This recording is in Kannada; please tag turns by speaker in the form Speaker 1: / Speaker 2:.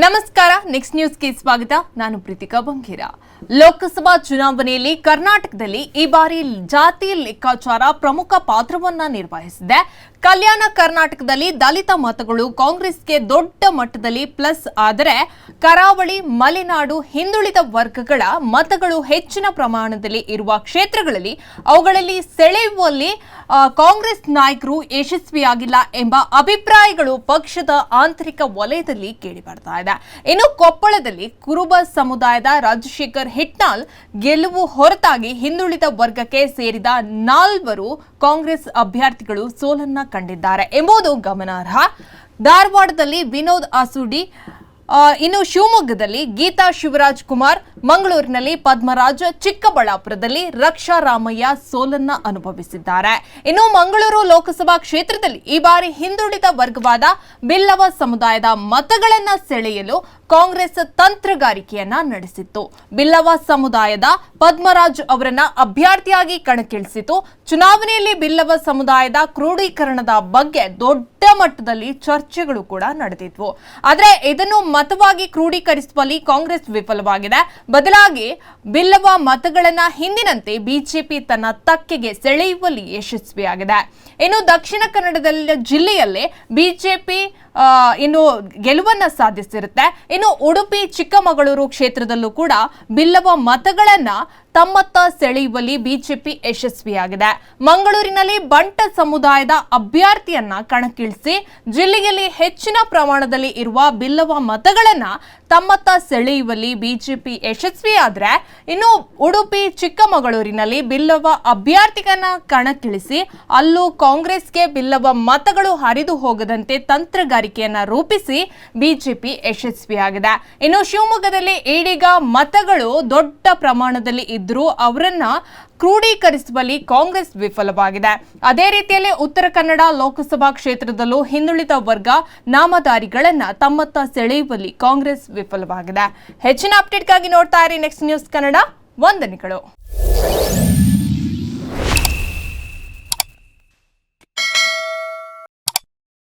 Speaker 1: ನಮಸ್ಕಾರ ನೆಕ್ಸ್ಟ್ ನ್ಯೂಸ್ಗೆ ಸ್ವಾಗತ. ನಾನು ಪ್ರೀತಿಕಾ ಬಂಗೀರ. ಲೋಕಸಭಾ ಚುನಾವಣೆಯಲ್ಲಿ ಕರ್ನಾಟಕದಲ್ಲಿ ಈ ಬಾರಿ ಜಾತಿ ಲೆಕ್ಕಾಚಾರ ಪ್ರಮುಖ ಪಾತ್ರವನ್ನ ನಿರ್ವಹಿಸಿದೆ. ಕಲ್ಯಾಣ ಕರ್ನಾಟಕದಲ್ಲಿ ದಲಿತ ಮತಗಳು ಕಾಂಗ್ರೆಸ್ಗೆ ದೊಡ್ಡ ಮಟ್ಟದಲ್ಲಿ ಪ್ಲಸ್ ಆದರೆ ಕರಾವಳಿ, ಮಲೆನಾಡು, ಹಿಂದುಳಿದ ವರ್ಗಗಳ ಮತಗಳು ಹೆಚ್ಚಿನ ಪ್ರಮಾಣದಲ್ಲಿ ಇರುವ ಕ್ಷೇತ್ರಗಳಲ್ಲಿ ಅವುಗಳಲ್ಲಿ ಸೆಳೆಯುವಲ್ಲಿ ಕಾಂಗ್ರೆಸ್ ನಾಯಕರು ಯಶಸ್ವಿಯಾಗಿಲ್ಲ ಎಂಬ ಅಭಿಪ್ರಾಯಗಳು ಪಕ್ಷದ ಆಂತರಿಕ ವಲಯದಲ್ಲಿ ಕೇಳಿಬರ್ತಾ ಇದೆ. ಇನ್ನು ಕೊಪ್ಪಳದಲ್ಲಿ ಕುರುಬ ಸಮುದಾಯದ ರಾಜಶೇಖರ್ ಹಿಟ್ನಾಲ್ ಗೆಲುವು ಹೊರತಾಗಿ ಹಿಂದುಳಿದ ವರ್ಗಕ್ಕೆ ಸೇರಿದ ನಾಲ್ವರು ಕಾಂಗ್ರೆಸ್ ಅಭ್ಯರ್ಥಿಗಳು ಸೋಲನ್ನ ಕಂಡಿದ್ದಾರೆ ಎಂಬುದು ಗಮನಾರ್ಹ. ಧಾರವಾಡದಲ್ಲಿ ವಿನೋದ್ ಆಸುಡಿ ಇನ್ನು ಶಿವಮೊಗ್ಗದಲ್ಲಿ ಗೀತಾ ಶಿವರಾಜ್ ಕುಮಾರ್, ಮಂಗಳೂರಿನಲ್ಲಿ ಪದ್ಮರಾಜ್ ಚಿಕ್ಕಬಳ್ಳಾಪುರದಲ್ಲಿ ರಕ್ಷಾ ರಾಮಯ್ಯ ಸೋಲನ್ನ ಅನುಭವಿಸಿದ್ದಾರೆ. ಇನ್ನು ಮಂಗಳೂರು ಲೋಕಸಭಾ ಕ್ಷೇತ್ರದಲ್ಲಿ ಈ ಬಾರಿ ಹಿಂದುಳಿದ ವರ್ಗವಾದ ಬಿಲ್ಲವ ಸಮುದಾಯದ ಮತಗಳನ್ನ ಸೆಳೆಯಲು ಕಾಂಗ್ರೆಸ್ ತಂತ್ರಗಾರಿಕೆಯನ್ನ ನಡೆಸಿತ್ತು. ಬಿಲ್ಲವ ಸಮುದಾಯದ ಪದ್ಮರಾಜ್ ಅವರನ್ನ ಅಭ್ಯರ್ಥಿಯಾಗಿ ಕಣಕ್ಕಿಳಿಸಿತು. ಚುನಾವಣೆಯಲ್ಲಿ ಬಿಲ್ಲವ ಸಮುದಾಯದ ಕ್ರೋಢೀಕರಣದ ಬಗ್ಗೆ ದೊಡ್ಡ ಮಟ್ಟದಲ್ಲಿ ಚರ್ಚೆಗಳು ಕೂಡ ನಡೆದಿದ್ವು. ಆದ್ರೆ ಇದನ್ನು ಮತವಾಗಿ ಕ್ರೋಢೀಕರಿಸುವಲ್ಲಿ ಕಾಂಗ್ರೆಸ್ ವಿಫಲವಾಗಿದೆ. ಬದಲಾಗಿ ಬಿಲ್ಲವ ಮತಗಳನ್ನ ಹಿಂದಿನಂತೆ ಬಿಜೆಪಿ ತನ್ನ ತಕ್ಕೆಗೆ ಸೆಳೆಯುವಲ್ಲಿ ಯಶಸ್ವಿಯಾಗಿದೆ. ಇನ್ನು ದಕ್ಷಿಣ ಕನ್ನಡದಲ್ಲಿ ಜಿಲ್ಲೆಯಲ್ಲಿ ಬಿಜೆಪಿ ಇನ್ನು ಗೆಲುವನ್ನ ಸಾಧಿಸಿರುತ್ತೆ. ಇನ್ನು ಉಡುಪಿ ಚಿಕ್ಕಮಗಳೂರು ಕ್ಷೇತ್ರದಲ್ಲೂ ಕೂಡ ಬಿಲ್ಲವ ಮತಗಳನ್ನ ತಮ್ಮತ್ತ ಸೆಳೆಯುವಲ್ಲಿ ಬಿಜೆಪಿ ಯಶಸ್ವಿಯಾಗಿದೆ. ಮಂಗಳೂರಿನಲ್ಲಿ ಬಂಟ ಸಮುದಾಯದ ಅಭ್ಯರ್ಥಿಯನ್ನ ಕಣಕ್ಕಿಳಿಸಿ ಜಿಲ್ಲೆಯಲ್ಲಿ ಹೆಚ್ಚಿನ ಪ್ರಮಾಣದಲ್ಲಿ ಇರುವ ಬಿಲ್ಲವ ಮತಗಳನ್ನ ತಮ್ಮತ್ತ ಸೆಳೆಯುವಲ್ಲಿ ಬಿಜೆಪಿ ಯಶಸ್ವಿಯಾದರೆ ಇನ್ನು ಉಡುಪಿ, ಚಿಕ್ಕಮಗಳೂರಿನಲ್ಲಿ ಬಿಲ್ಲವ ಅಭ್ಯರ್ಥಿಗನ ಕಣಕ್ಕಿಳಿಸಿ ಅಲ್ಲೂ ಕಾಂಗ್ರೆಸ್ಗೆ ಬಿಲ್ಲವ ಮತಗಳು ಹರಿದು ಹೋಗದಂತೆ ತಂತ್ರಗಾರಿಕೆಯನ್ನ ರೂಪಿಸಿ ಬಿಜೆಪಿ ಯಶಸ್ವಿಯಾಗಿದೆ. ಇನ್ನು ಶಿವಮೊಗ್ಗದಲ್ಲಿ ಈಡೀಗ ಮತಗಳು ದೊಡ್ಡ ಪ್ರಮಾಣದಲ್ಲಿ ಇದ್ದರೂ ಅವರನ್ನ ಕ್ರೋಢೀಕರಿಸುವಲ್ಲಿ ಕಾಂಗ್ರೆಸ್ ವಿಫಲವಾಗಿದೆ. ಅದೇ ರೀತಿಯಲ್ಲಿ ಉತ್ತರ ಕನ್ನಡ ಲೋಕಸಭಾ ಕ್ಷೇತ್ರದಲ್ಲೂ ಹಿಂದುಳಿದ ವರ್ಗ ನಾಮಧಾರಿಗಳನ್ನ ತಮ್ಮತ್ತ ಸೆಳೆಯುವಲ್ಲಿ ಕಾಂಗ್ರೆಸ್ ವಿಫಲವಾಗಿದೆ. ಹೆಚ್ಚಿನ ಅಪ್ಡೇಟ್ಗಾಗಿ ನೋಡ್ತಾ ಇರಿ ನೆಕ್ಸ್ಟ್ ನ್ಯೂಸ್ ಕನ್ನಡ ವಂದನೆಗಳು.